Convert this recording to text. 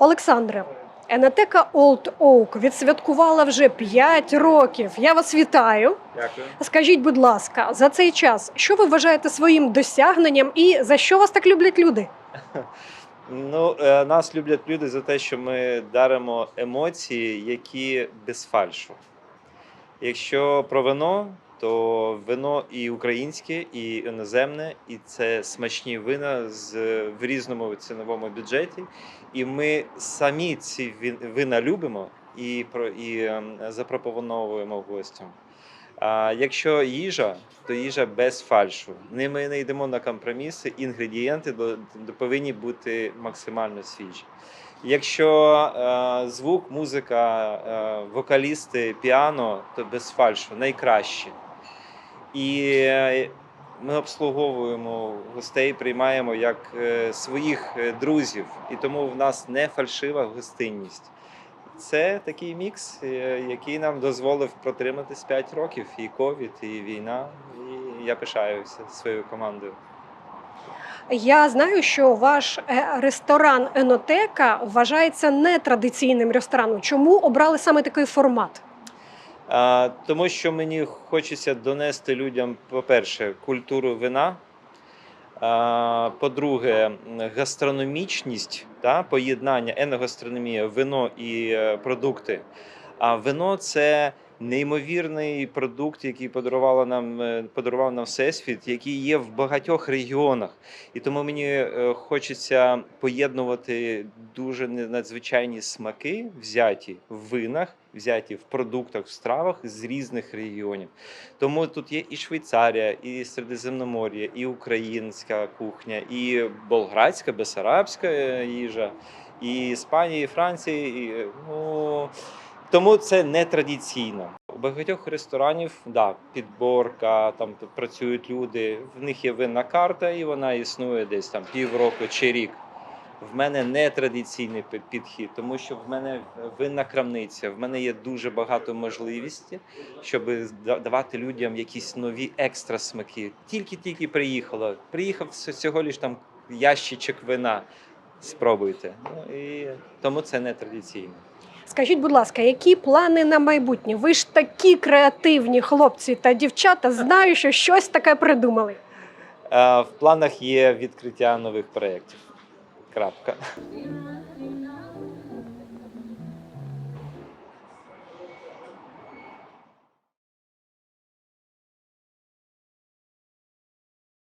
Олександре, Енетека Old Oak відсвяткувала вже 5 років. Я вас вітаю. Дякую. Скажіть, будь ласка, за цей час, що ви вважаєте своїм досягненням і за що вас так люблять люди? Ну, е, нас люблять люди за те, що ми даримо емоції, які без фальшу. Якщо про вино, то вино і українське, і іноземне, і це смачні вина з в різному ціновому бюджеті. І ми самі ці вина любимо і і ем, запропоновуємо гостям. А якщо їжа, то їжа без фальшу. Ми не йдемо на компроміси, інгредієнти повинні бути максимально свіжі. Якщо е, звук, музика, е, вокалісти, піано, то без фальшу найкраще. І е, ми обслуговуємо гостей, приймаємо як е, своїх е, друзів, і тому в нас не фальшива гостинність. Це такий мікс, який нам дозволив протриматись 5 років. І ковід, і війна. І я пишаюся своєю командою. Я знаю, що ваш ресторан Енотека вважається нетрадиційним рестораном. Чому обрали саме такий формат? Тому що мені хочеться донести людям, по-перше, культуру вина. По-друге, гастрономічність, та, поєднання еногастрономія, вино і е, продукти. А вино це неймовірний продукт, який подарувала нам, е, подарував нам Всесвіт, який є в багатьох регіонах. І тому мені е, хочеться поєднувати дуже надзвичайні смаки, взяті в винах, взяті в продуктах, в стравах з різних регіонів. Тому тут є і Швейцарія, і Середземномор'я, і українська кухня, і болградська, бесарабська е, їжа, і Іспанія, і Франція. І, ну, тому це не традиційно. У багатьох ресторанів да, підборка, там працюють люди, в них є винна карта, і вона існує десь там півроку чи рік. В мене не традиційний підхід, тому що в мене винна крамниця, в мене є дуже багато можливостей, щоб давати людям якісь нові екстра смаки. Тільки-тільки приїхала. Приїхав всього лиш там ящичок вина. Спробуйте. Ну і тому це не традиційно. Скажіть, будь ласка, які плани на майбутнє? Ви ж такі креативні хлопці та дівчата. Знаю, що щось таке придумали. Е, В планах є відкриття нових проєктів. Крапка.